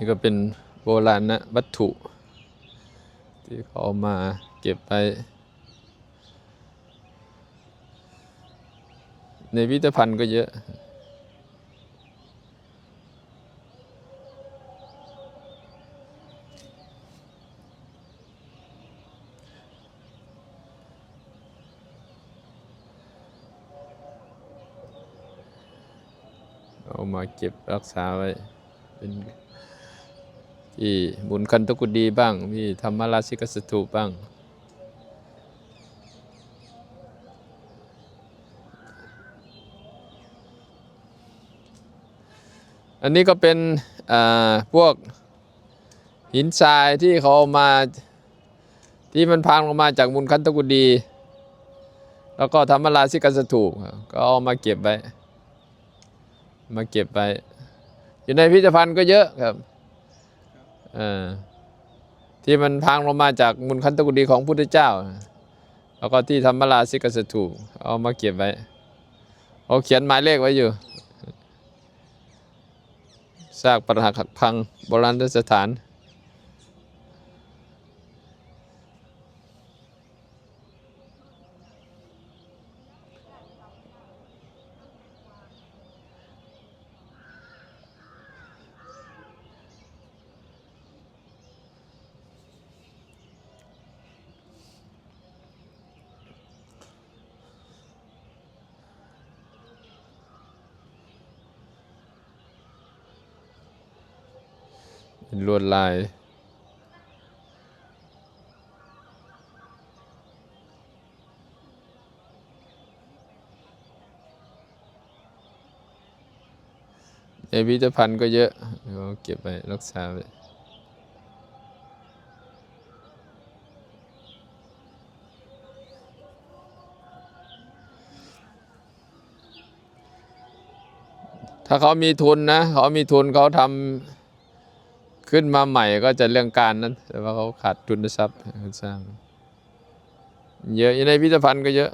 นี่ก็เป็นโบราณนะวัตถุ ที่เขาเอามาเก็บไป ในพิพิธภัณฑ์ก็เยอะเอามาเก็บรักษาไว้เป็น ที่บุญคันตกุดีบ้าง มีธรรมราชิกสถูปบ้าง อันนี้ก็เป็นพวกหินทรายที่เขาเอามาที่มันพังลงมาจากมุนคันตกุดี แล้วก็ธรรมราชิกสถูปก็เอามาเก็บไว้ มาเก็บไปอยู่ในพิพิธภัณฑ์ก็เยอะครับ ที่มันพังลงมาจากมุนคันตกุดีของพุทธเจ้า แล้วก็ที่ธรรมราสิกสถูกเอามาเก็บไว้เขาเขียนหมายเลขไว้อยู่ซากปรักหักพังโบราณสถาน เป็นลวดลายในพิพิธภัณฑ์ก็เยอะเราเก็บไว้รักษาไว้ถ้าเขามีทุนนะ เขามีทุนเขาทำ ขึ้นมาใหม่ก็จะเรื่องการนั้น แต่ว่าเขาขาดทุนทรัพย์สร้าง เยอะอยู่ในพิพิธภัณฑ์ก็เยอะ